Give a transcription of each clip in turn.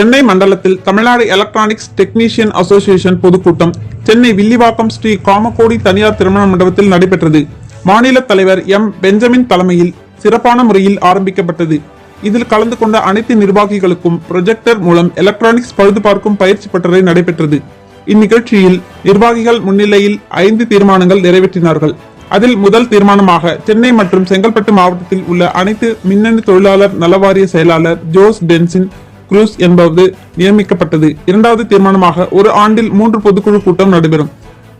சென்னை மண்டலத்தில் Tamil Nadu electronics technician association பொதுக்கூட்டம் சென்னை வில்லிவாக்கம் ஸ்ரீ காமக்கோடி தனியார் திருமண மண்டபத்தில் நடைபெற்றது. மாநில தலைவர் எம். பெஞ்சமின் தலைமையில் சிறப்பான முறையில் ஆரம்பிக்கப்பட்டது. இதில் கலந்து கொண்ட அனைத்து நிர்வாகிகளுக்கும் ப்ரொஜெக்டர் மூலம் எலக்ட்ரானிக்ஸ் பழுது பார்க்கும் பயிற்சி பட்டறை நடைபெற்றது. இந்நிகழ்ச்சியில் நிர்வாகிகள் முன்னிலையில் ஐந்து தீர்மானங்கள் நிறைவேற்றினார்கள். அதில் முதல் தீர்மானமாக சென்னை மற்றும் செங்கல்பட்டு மாவட்டத்தில் உள்ள அனைத்து மின்னணு தொழிலாளர் நலவாரிய செயலாளர் ஜோஸ் டென்சின் குரூஸ் என்பவது நியமிக்கப்பட்டது. இரண்டாவது தீர்மானமாக ஒரு ஆண்டில் மூன்று பொதுக்குழு கூட்டம் நடைபெறும்.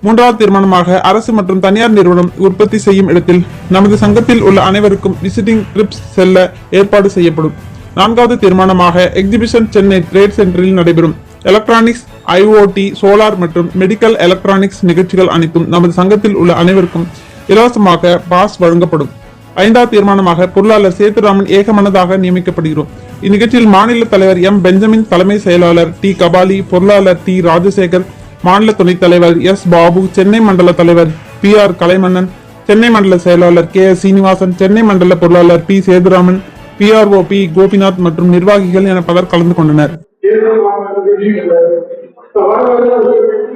மூன்றாவது தீர்மானமாக அரசு மற்றும் தனியார் நிறுவனம் உற்பத்தி செய்யும் இடத்தில் நமது சங்கத்தில் உள்ள அனைவருக்கும் விசிட்டிங் ட்ரிப்ஸ் செல்ல ஏற்பாடு செய்யப்படும். நான்காவது தீர்மானமாக எக்ஸிபிஷன் சென்னை ட்ரேட் சென்டரில் நடைபெறும். எலக்ட்ரானிக்ஸ் ஐஓடி சோலார் மற்றும் மெடிக்கல் எலக்ட்ரானிக்ஸ் நிகழ்ச்சிகள் அனைத்தும் நமது சங்கத்தில் உள்ள அனைவருக்கும் இலவசமாக பாஸ் வழங்கப்படும். ஐந்தாவது தீர்மானமாக பொருளாளர் சேதுராமன் ஏகமனதாக நியமிக்கப்படுகிறோம். இந்நிகழ்ச்சியில் மாநில தலைவர் எம். பெஞ்சமின் தலைமை செயலாளர் டி. கபாலி பொருளாளர் டி. ராஜசேகர் மாநில துணைத் தலைவர் எஸ். பாபு சென்னை மண்டல தலைவர் பி. ஆர். கலைமன்னன் சென்னை மண்டல செயலாளர் கே. எஸ். சீனிவாசன் சென்னை மண்டல பொருளாளர் P. Sethuraman PRO P. Gopinath மற்றும் நிர்வாகிகள் என பலர் கலந்து கொண்டனர்.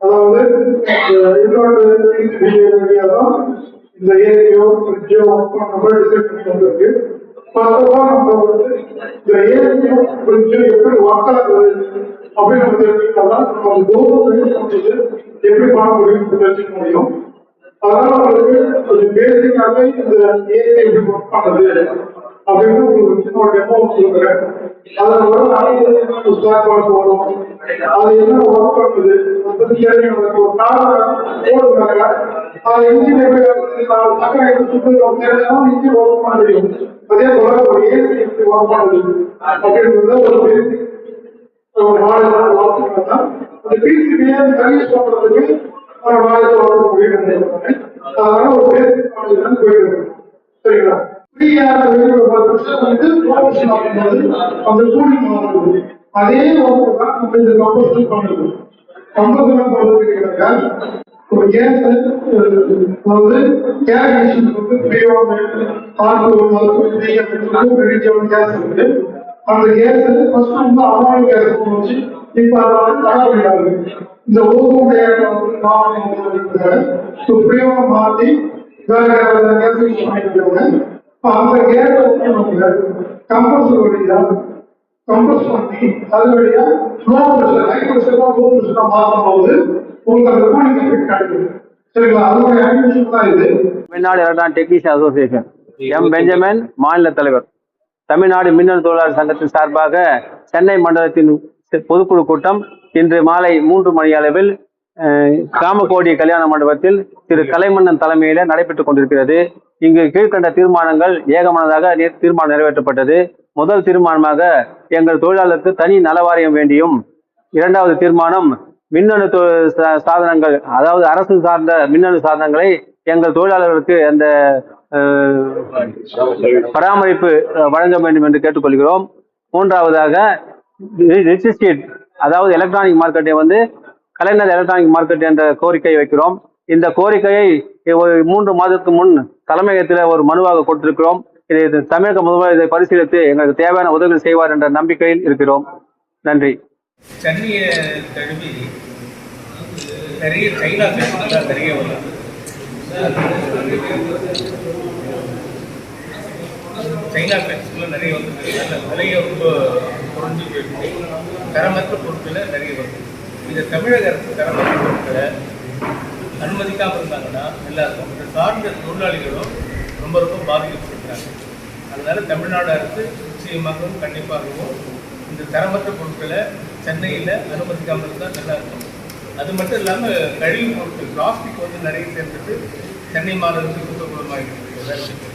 அதாவது இன்னொரு வழியா தான் இந்த ஏரியோ ஃப்ரிட்ஜோ நம்ம டிசைட் பண்ணி வந்திருக்கு. நம்ம வந்து இந்த ஏரியோ ஃப்ரிட்ஜோ எப்படி ஒர்க் ஆகுது அப்படின்னு நம்ம தெரிஞ்சுக்கிட்டா நம்ம கவர்மெண்ட் எப்படி பண்ண முடியும் தெரிஞ்சுக்க முடியும். அதனால உங்களுக்கு கொஞ்சம் பேசிக்காக இந்த ஏரியா எப்படி ஒர்க் பண்ணுது அப்படின்னு உங்களுக்கு சின்ன ஒரு டெமோ கொடுக்குறேன். அதனால வர அனைத்து வரும்? அது என்ன ஒர்க் பண்ணுது? அதை பத்தி தெரிஞ்சுக்கணும் அதே போல ஒரு ஏசி எப்படி ஒர்க் அந்த பிசிபியை சர்வீஸ் பண்றதுக்கு ஒரு அதனால ஒரு தான் போயிட்டு சரிங்களா? ஃப்ரீயா வந்து ப்ரொஃபஷன் அந்த கூலிங் அதே ஒர்க் தான் நம்ம இந்த கம்போஸ்டிங் பண்ணுறது கம்பல்சரி பண்ணுறது கிடையாது. ஒரு கேஸ் அதாவது கேஸ் மிஷின் வந்து ஆர்டர் கேஸ் இருக்கு. அந்த கேஸ் ஃபர்ஸ்ட் வந்து அமௌண்ட் கேஸ் வச்சு இப்ப அதை வந்து தர இந்த ஓசோன் டேட்டா வந்து நான் வேற வேற கேஸ் யூஸ் பண்ணிட்டு இப்ப அந்த கேஸ் வந்து நம்ம லோ ப்ரெஷர் ஹை லோ போது உங்களுக்கு அந்த கூலிங் எஃபெக்ட் சரிங்களா தான் இது Tamil Nadu electron technician association. M Benjamin மாநில தலைவர். தமிழ்நாடு மின்னணு தொழிலாளர் சங்கத்தின் சார்பாக சென்னை மண்டலத்தின் பொதுக்குழு கூட்டம் இன்று மாலை மூன்று மணி அளவில் அஹ், காமகோடி கல்யாண மண்டபத்தில் திரு கலைமன்னன் தலைமையில நடைபெற்றுக் கொண்டிருக்கிறது. இங்கு கீழ்கண்ட தீர்மானங்கள் ஏகமனதாக தீர்மானம் நிறைவேற்றப்பட்டது. முதல் தீர்மானமாக எங்கள் தொழிலாளருக்கு தனி நலவாரியம் வேண்டியும் இரண்டாவது தீர்மானம் மின்னணு சா- சாதனங்கள் அதாவது அரசு சார்ந்த மின்னணு சாதனங்களை எங்கள் தொழிலாளர்களுக்கு அந்த பராமரிப்பு வழங்க வேண்டும் என்று கேட்டுக்கொள்கிறோம். மூன்றாவதாக ரிஜிஸ்ட்ரேட் அதாவது எலக்ட்ரானிக் மார்க்கெட்டை வந்து கலைஞர் எலக்ட்ரானிக் மார்க்கெட் என்ற கோரிக்கை வைக்கிறோம். இந்த கோரிக்கையை ஒரு மூன்று மாதத்துக்கு முன் தலைமையகத்தில் ஒரு மனுவாக கொடுத்திருக்கிறோம். இதை தமிழக முதல்வர் இதை பரிசீலித்து எங்களுக்கு தேவையான உதவிகள் செய்வார் என்ற நம்பிக்கையில் இருக்கிறோம். நன்றி. தண்ணியை தழுவி நிறைய வரும் சைனா நிறைய விலையை ரொம்ப போயிருக்கு. தரமற்ற பொருட்களை நிறைய வருது இந்த தமிழக அரசு தரமற்ற பொருட்களை அனுமதிக்காமல் இருந்தாங்கன்னா எல்லாருக்கும் இந்த சார்ந்த தொழிலாளிகளும் ரொம்ப ரொம்ப பாதிக்கப்பட்டிருக்கிறாங்க அதனால தமிழ்நாடு அரசு நிச்சயமாகவும் கண்டிப்பாகவும் இந்த தரமற்ற பொருட்களை சென்னையில் அனுமதிக்காமல் இருந்தால் நல்லா இருக்கும். அது மட்டும் இல்லாமல் கழிவு பொருட்கள் பிளாஸ்டிக் வந்து நிறைய சேர்ந்துட்டு சென்னை மாநகரத்துக்கு குற்றக்குளமாக இருக்குது